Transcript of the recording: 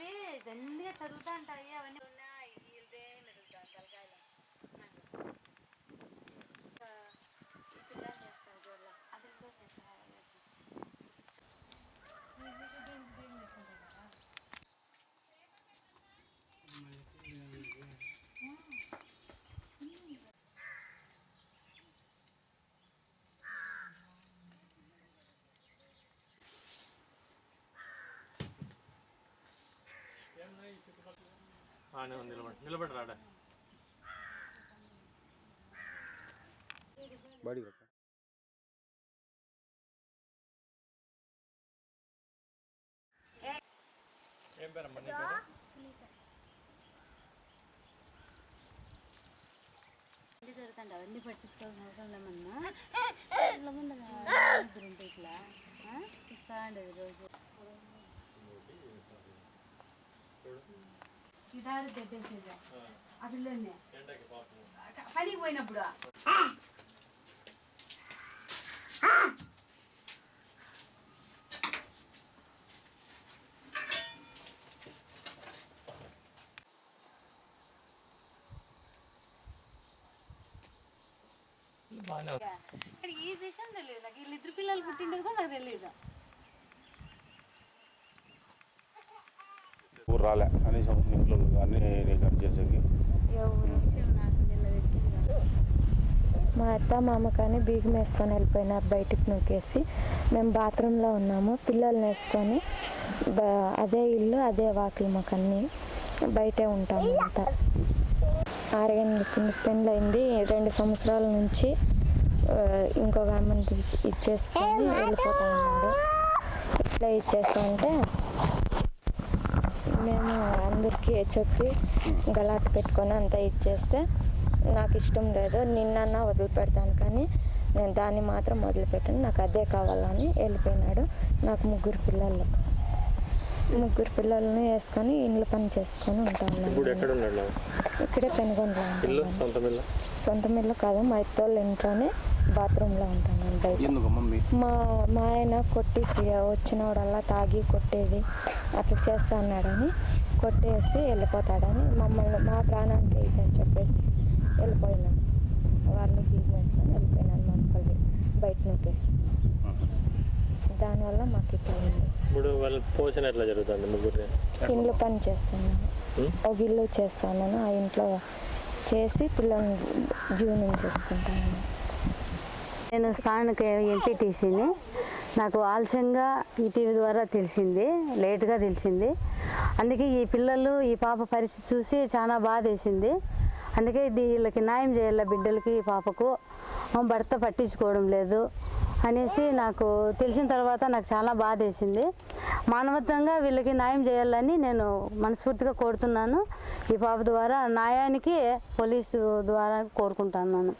అవి దండిగా చదువుతా ఉంటాయి అవన్నీ నిలబడి నిలబడి రాడా బడి రొక్క ఏం పేరమ్మా నీ పేరు అన్ని జరుగుతాండి అవన్నీ పట్టించుకోవాల్సిన అవసరం లేమన్నా ఇదారు తెచ్చేసేది పాపం. పనికి పోయినప్పుడు. ఈ విషయం తెలియదు. నాకు వీళ్ళిద్దరు పిల్లలు పుట్టిండేది కూడా నాకు తెలియదు. ఊరు రాలే. కనీసం ఇంట్లో అన్నీ కట్ చేసేకి విషయం నాకు తెలియదు మా అత్త మామ కానీ బీగం వేసుకొని వెళ్ళిపోయినారు బయటికి నూకేసి మేము బాత్రూంలో ఉన్నాము. పిల్లల్ని వేసుకొని అదే ఇల్లు అదే వాకిలు మాకు అన్నీ బయటే ఉంటాము అంతా. ఆరగంటల పెళ్ళయింది. రెండు సంవత్సరాల నుంచి ఇంకొక ఆమెను ఇచ్చేసుకొని వెళ్ళిపోతా ఉన్నాడు ఇట్లా ఇచ్చేస్తామంటే మేము అందరికీ చెప్పి గలాట్ పెట్టుకొని అంతా ఇచ్చేస్తే నాకు ఇష్టం లేదు. నిన్నన్నా వదిలిపెడతాను కానీ నేను దాన్ని మాత్రం వదిలిపెట్టాను. నాకు అదే కావాలని వెళ్ళిపోయినాడు నాకు ముగ్గురు పిల్లలు. ముగ్గురు పిల్లల్ని వేసుకొని ఇండ్ల పని చేసుకొని ఉంటా ఇప్పుడు ఉన్నాను ఎక్కడ ఉన్నాడు ఇక్కడే ఉంటాను సొంత ఇల్లు? కాదు మా ఇత్తోళ్ళ ఇంట్లోనే బాత్రూంలో ఉంటాను బయట. మా? మా ఆయన కొట్టి వచ్చినోడల్లా తాగి కొట్టేది. అట్లా చేస్తా అన్నాడని కొట్టేసి వెళ్ళిపోతాడని మమ్మల్ని మా ప్రాణానికి అయిపోయి చెప్పేసి వెళ్ళిపోయినాం. వాళ్ళు వేసుకొని వెళ్ళిపోయినాను మమ్మల్ని బయట నూకేసి దానివల్ల మాకు ఇట్లా ఇప్పుడు వాళ్ళ పోషణ ఎట్లా జరుగుతుంది ముగ్గురు ఇంట్లో పని చేస్తున్నాను ఉం? ఒక ఇల్లు చేస్తాను ఆ ఇంట్లో చేసి పిల్లల్ని జీవనం చేసుకుంటాను. నేను స్థానిక ఎంపీటీసీని. నాకు ఆలస్యంగా ఈ టీవీ ద్వారా తెలిసింది లేట్గా తెలిసింది. అందుకే ఈ పిల్లలు ఈ పాప పరిస్థితి చూసి చాలా బాధ వేసింది అందుకే వీళ్ళకి న్యాయం చేయాల బిడ్డలకి పాపకు? భర్త పట్టించుకోవడం లేదు అనేసి నాకు తెలిసిన తర్వాత నాకు చాలా బాధ వేసింది మానవత్వంగా వీళ్ళకి న్యాయం చేయాలని నేను మనస్ఫూర్తిగా కోరుతున్నాను. ఈ పాప ద్వారా న్యాయానికి పోలీసు ద్వారా కోరుకుంటున్నాను